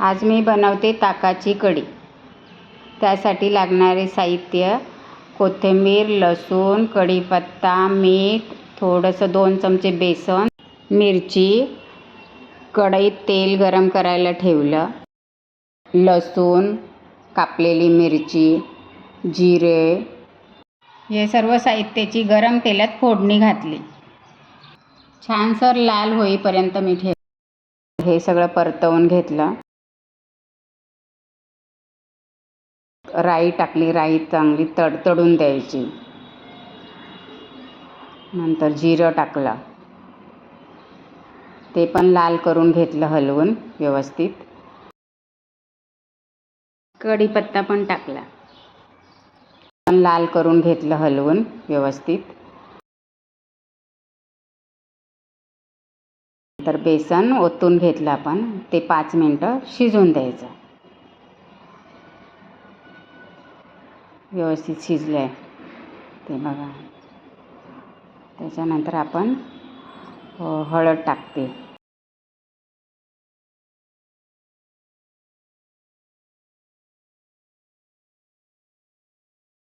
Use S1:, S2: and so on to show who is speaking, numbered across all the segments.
S1: आज मी बनवते ताकाची कढी. त्यासाठी लागणारे साहित्य कोथिंबीर लसूण कढीपत्ता मीठ थोडंसं दोन चमचे बेसन मिरची कढईत तेल गरम करायला ठेवलं. लसूण कापलेली मिरची जिरे. हे सर्व साहित्याची गरम तेलात फोडणी घातली. छानसर लाल होईपर्यंत मी ठेव हे सगळं परतवून घेतलं. राई टाकली राई चांगली तडतडून द्यायची. नंतर जिरं टाकलं. ते पण लाल करून घेतलं हलवून व्यवस्थित. कढीपत्ता पण टाकला. पण लाल करून घेतलं हलवून व्यवस्थित. नंतर बेसन ओतून घेतलं आपण. ते पाच मिनटं शिजवून द्यायचं. व्यवस्थित शिजलं आहे ते बघा. त्याच्यानंतर आपण हळद टाकते.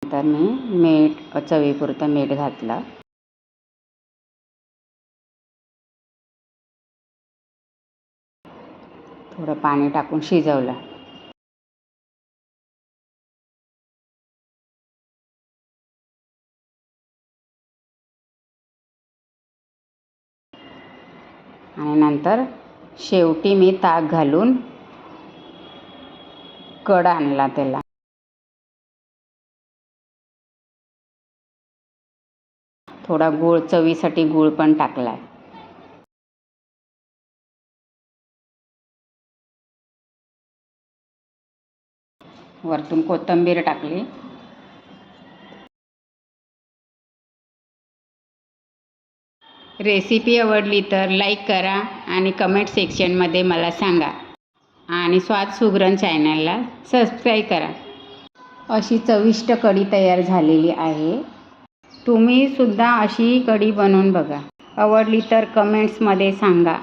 S1: नंतर मी मीठ चवीपुरतं मीठ घातलं. थोडं पाणी टाकून शिजवलं. आणि नंतर शेवटी मी ताक घालून कड आणला त्याला. थोडा गूळ चवीसाठी गूळ पण टाकलाय. वरतून कोथिंबीर टाकली. रेसिपी आवडली तर लाईक करा आणि कमेंट सेक्शनमध्ये मला सांगा. आणि स्वाद सुगरण चॅनलला सबस्क्राईब करा. अशी चविष्ट कढी तयार झालेली आहे. तुम्हीसुद्धा अशी कढी बनवून बघा. आवडली तर कमेंट्समध्ये सांगा.